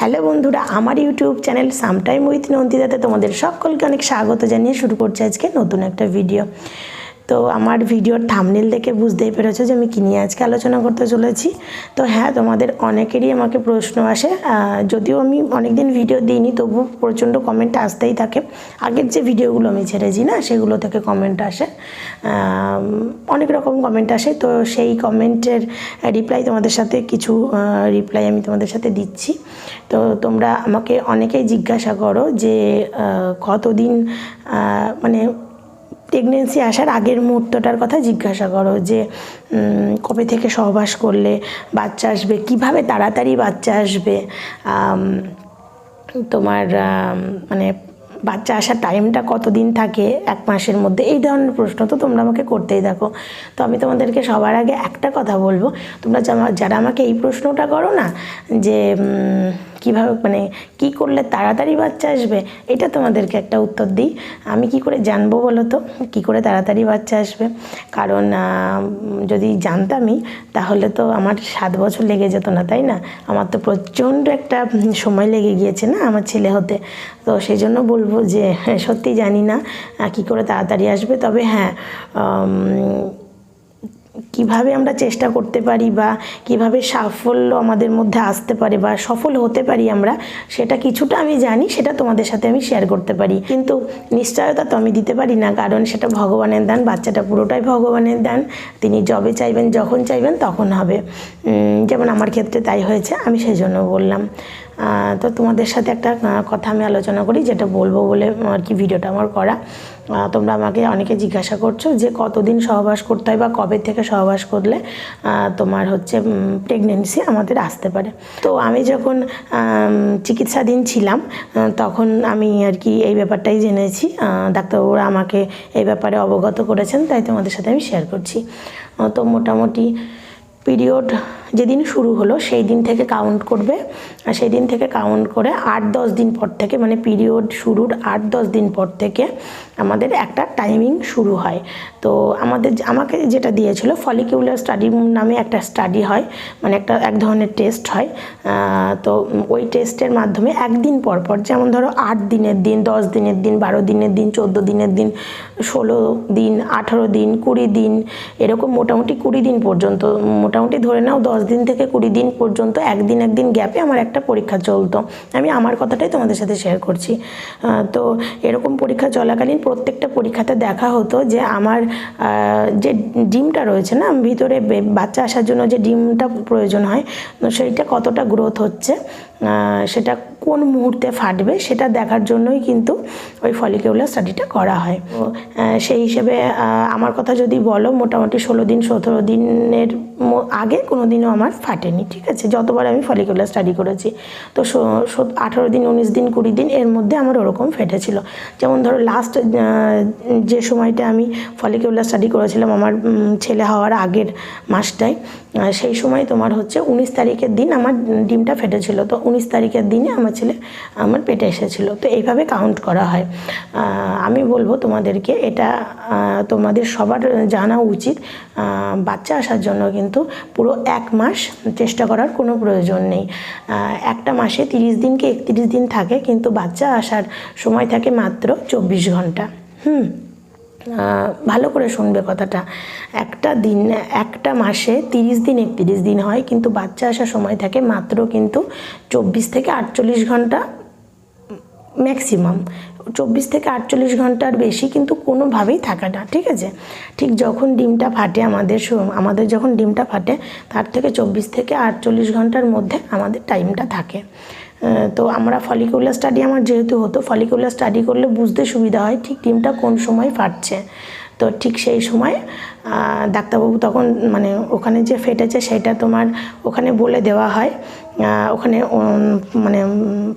Hello বন্ধুরা, আমার YouTube channel sometime with নন্দিতাতে তোমাদের সকলকে অনেক স্বাগত জানিয়ে শুরু করছি আজকে নতুন একটা ভিডিও। তো আমার ভিডিওর থামনেল দেখে বুঝতেই পেরেছ যে আমি কী নিয়ে আজকে আলোচনা করতে চলেছি। তো হ্যাঁ তোমাদের অনেকেরই আমাকে প্রশ্ন আসে যদিও আমি অনেকদিন ভিডিও দিইনি তবু প্রচণ্ড কমেন্ট আসতেই থাকে। আগের যে ভিডিওগুলো আমি ছেড়েছি না, সেগুলো থেকে কমেন্ট আসে। অনেক রকম কমেন্ট আসে। তো সেই কমেন্টের রিপ্লাই তোমাদের সাথে কিছু রিপ্লাই আমি তোমাদের সাথে দিচ্ছি। তো তোমরা আমাকে অনেকেই জিজ্ঞাসা করো যে কতদিন মানে প্রেগনেন্সি আসার আগের মুহূর্তটার কথা জিজ্ঞাসা করো যে কবে থেকে সহবাস করলে বাচ্চা আসবে, কীভাবে তাড়াতাড়ি বাচ্চা আসবে তোমার মানে বাচ্চা আসার টাইমটা কতদিন থাকে? এক মাসের মধ্যে। এই ধরনের প্রশ্ন তো তোমরা আমাকে করতেই দেখো। তো আমি তোমাদেরকে সবার আগে একটা কথা বলব। তোমরা যারা- আমাকে এই প্রশ্নটা করো না, যে কীভাবে মানে কি করলে তাড়াতাড়ি বাচ্চা আসবে এটা তোমাদেরকে একটা উত্তর দিই। আমি কি করে জানব বলো তো? কী করে তাড়াতাড়ি বাচ্চা আসবে? কারণ যদি জানতামই তাহলে তো আমার সাত বছর লেগে যেত না তাই না? আমার তো প্রচণ্ড একটা সময় লেগে গিয়েছে না আমার ছেলে হতে। তো সেই জন্য বলব যে হ্যাঁ, সত্যি জানি না কী করে তাড়াতাড়ি আসবে। তবে হ্যাঁ কীভাবে আমরা চেষ্টা করতে পারি বা কীভাবে সাফল্য আমাদের মধ্যে আসতে পারে বা সফল হতে পারি আমরা, সেটা কিছুটা আমি জানি, সেটা তোমাদের সাথে আমি শেয়ার করতে পারি। কিন্তু নিশ্চয়তা তো আমি দিতে পারি না, কারণ সেটা ভগবানের দান, বাচ্চাটা পুরোটাই ভগবানের দান। তিনি যবে চাইবেন, যখন চাইবেন তখন হবে। যেমন আমার ক্ষেত্রে তাই হয়েছে, আমি সেই জন্য বললাম। তো তোমাদের সাথে একটা কথা আমি আলোচনা করি, যেটা বলব বলে আর কি ভিডিওটা আমার করা। তোমরা আমাকে অনেকে জিজ্ঞাসা করছ যে কতদিন সহবাস করতে হয় বা কবে থেকে সহবাস করলে তোমার হচ্ছে প্রেগনেন্সি আমাদের আসতে পারে। তো আমি যখন চিকিৎসাধীন ছিলাম তখন আমি আর কি এই ব্যাপারটাই জেনেছি। ডাক্তারবাবুরা আমাকে এই ব্যাপারে অবগত করেছেন, তাই তোমাদের সাথে আমি শেয়ার করছি। তো মোটামুটি পিরিয়ড যেদিন শুরু হলো, সেই দিন থেকে কাউন্ট করবে। আর সেই দিন থেকে কাউন্ট করে আট দশ দিন পর থেকে মানে পিরিয়ড শুরুর আট দশ দিন পর থেকে আমাদের একটা টাইমিং শুরু হয়। তো আমাদের আমাকে যেটা দিয়েছিল ফলিকিউলার স্টাডি নামে একটা স্টাডি হয় মানে একটা এক ধরনের টেস্ট হয়। তো ওই টেস্টের মাধ্যমে একদিন পর পর, যেমন ধরো আট দিনের দিন, দশ দিনের দিন, বারো দিনের দিন, চোদ্দ দিনের দিন, ষোলো দিন, আঠারো দিন, কুড়ি দিন, এরকম মোটামুটি কুড়ি দিন পর্যন্ত, মোটামুটি ধরে নাও দশ দিন থেকে কুড়ি দিন পর্যন্ত একদিন একদিন গ্যাপে আমার একটা পরীক্ষা চলতো। আমি আমার কথাটাই তোমাদের সাথে শেয়ার করছি। তো এরকম পরীক্ষা চলাকালীন প্রত্যেকটা পরীক্ষাতে দেখা হতো যে আমার যে ডিমটা রয়েছে না, ভিতরে বাচ্চা আসার জন্য যে ডিমটা প্রয়োজন হয় সেইটা কতটা গ্রোথ হচ্ছে সেটা কোন মুহূর্তে ফাটবে সেটা দেখার জন্যই কিন্তু ওই ফলিকিউলার স্টাডিটা করা হয়। সেই হিসেবে আমার কথা যদি বলো, মোটামুটি ষোলো দিন, সতেরো দিনের আগে কোনো দিনও আমার ফাটেনি, ঠিক আছে? যতবার আমি ফলিকুলার স্টাডি করেছি, তো আঠারো দিন, উনিশ দিন, কুড়ি দিন, এর মধ্যে আমার ওরকম ফেটেছিল। যেমন ধরো লাস্ট যে সময়টা আমি ফলিকুলার স্টাডি করেছিলাম আমার ছেলে হওয়ার আগের মাসটায় সেই সময় তোমার হচ্ছে উনিশ তারিখের দিন আমার ডিমটা ফেটেছিল। তো উনিশ তারিখের দিনে আমার ছেলে, আমার পেটে এসেছিল। তো এইভাবে কাউন্ট করা হয়। আমি বলব তোমাদেরকে এটা তোমাদের সবার জানা উচিত। বাচ্চা আসার জন্য কিন্তু পুরো এক মাস চেষ্টা করার কোনো প্রয়োজন নেই। একটা মাসে তিরিশ দিনকে একত্রিশ দিন থাকে, কিন্তু বাচ্চা আসার সময় থাকে মাত্র চব্বিশ ঘণ্টা। হুম ভালো করে শুনবে কথাটা। একটা দিন, একটা মাসে তিরিশ দিন একত্রিশ দিন হয়, কিন্তু বাচ্চা আসার সময় থাকে মাত্র কিন্তু চব্বিশ থেকে আটচল্লিশ ঘণ্টা ম্যাক্সিমাম চব্বিশ থেকে আটচল্লিশ ঘণ্টার বেশি কিন্তু কোনোভাবেই থাকে না, ঠিক আছে? ঠিক যখন ডিমটা ফাটে আমাদের আমাদের যখন ডিমটা ফাটে, তার থেকে চব্বিশ থেকে আটচল্লিশ ঘণ্টার মধ্যে আমাদের টাইমটা থাকে। তো আমরা ফলিকুলার স্টাডি আমার যেহেতু হতো ফলিকুলার স্টাডি করলে বুঝতে সুবিধা হয় ঠিক ডিমটা কোন সময় ফাটছে। তো ঠিক সেই সময় ডাক্তারবাবু তখন মানে ওখানে যে ফেটেছে সেটা তোমার ওখানে বলে দেওয়া হয়। ওখানে মানে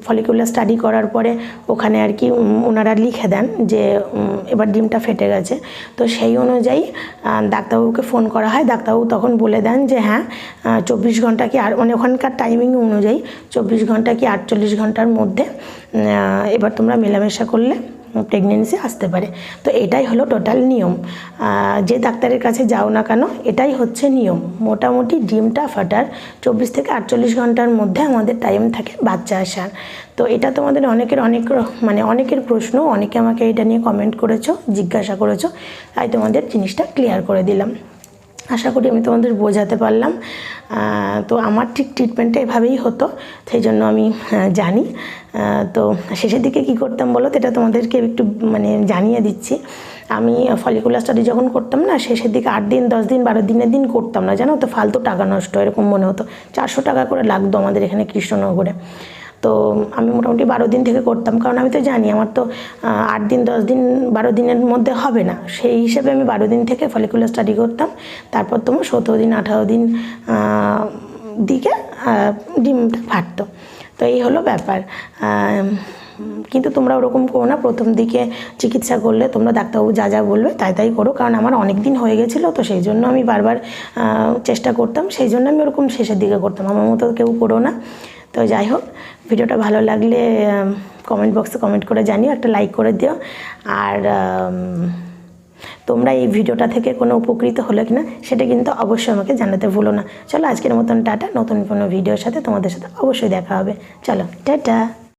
ফলিকুলার স্টাডি করার পরে ওখানে আর কি ওনারা লিখে দেন যে এবার ডিমটা ফেটে গেছে। তো সেই অনুযায়ী ডাক্তারবাবুকে ফোন করা হয়। ডাক্তারবাবু তখন বলে দেন যে হ্যাঁ চব্বিশ ঘণ্টা কি আর মানে ওখানকার টাইমিং অনুযায়ী চব্বিশ ঘণ্টা কি আটচল্লিশ ঘণ্টার মধ্যে এবার তোমরা মেলামেশা করলে প্রেগনেন্সি আসতে পারে। তো এটাই হলো টোটাল নিয়ম। যে ডাক্তারের কাছে যাও না কেন, এটাই হচ্ছে নিয়ম। মোটামুটি ডিমটা ফাটার চব্বিশ থেকে আটচল্লিশ ঘণ্টার মধ্যে আমাদের টাইম থাকে বাচ্চা আসার। তো এটা তোমাদের অনেকের অনেক মানে অনেকের প্রশ্ন, অনেকে আমাকে এটা নিয়ে কমেন্ট করেছ, জিজ্ঞাসা করেছ, তাই তোমাদের জিনিসটা ক্লিয়ার করে দিলাম। আশা করি আমি তোমাদের বোঝাতে পারলাম। তো আমার ঠিক ট্রিটমেন্টটা এভাবেই হতো, সেই জন্য আমি জানি। তো শেষের দিকে কি করতাম বলো? এটা তোমাদেরকে একটু মানে জানিয়ে দিচ্ছি। আমি ফলিকুলার স্টাডি যখন করতাম না, শেষের দিকে আট দিন, দশ দিন, বারো দিনের দিন করতাম না, জানো তো? ফালতু টাকা নষ্ট, এরকম মনে হতো। চারশো টাকা করে লাগতো আমাদের এখানে কৃষ্ণনগরে। তো আমি মোটামুটি বারো দিন থেকে করতাম। কারণ আমি তো জানি আমার তো আট দিন, দশ দিন, বারো দিনের মধ্যে হবে না। সেই হিসেবে আমি বারো দিন থেকে ফলিকুলার স্টাডি করতাম। তারপর তোমার সতেরো দিন, আঠারো দিন দিকে ডিমটা ফাটতো। তো এই হলো ব্যাপার। কিন্তু তোমরা ওরকম করো না। প্রথম দিকে চিকিৎসা করলে তোমরা ডাক্তারবাবু যা যা বলবে তাই তাই করো। কারণ আমার অনেক দিন হয়ে গেছিল, তো সেই জন্য আমি বারবার চেষ্টা করতাম। সেই জন্য আমি ওরকম শেষের দিকে করতাম। আমার মতো কেউ করো না। তো যাই হোক ভিডিওটা ভালো লাগলে কমেন্ট বক্সে কমেন্ট করে জানিও, একটা লাইক করে দিও। আর তোমরা এই ভিডিওটা থেকে কোনো উপকৃত হলে কিনা, সেটা কিন্তু অবশ্যই আমাকে জানাতে ভুলো না। চলো আজকের মতন টাটা, নতুন কোনো ভিডিওর সাথে তোমাদের সাথে অবশ্যই দেখা হবে। চলো, টাটা।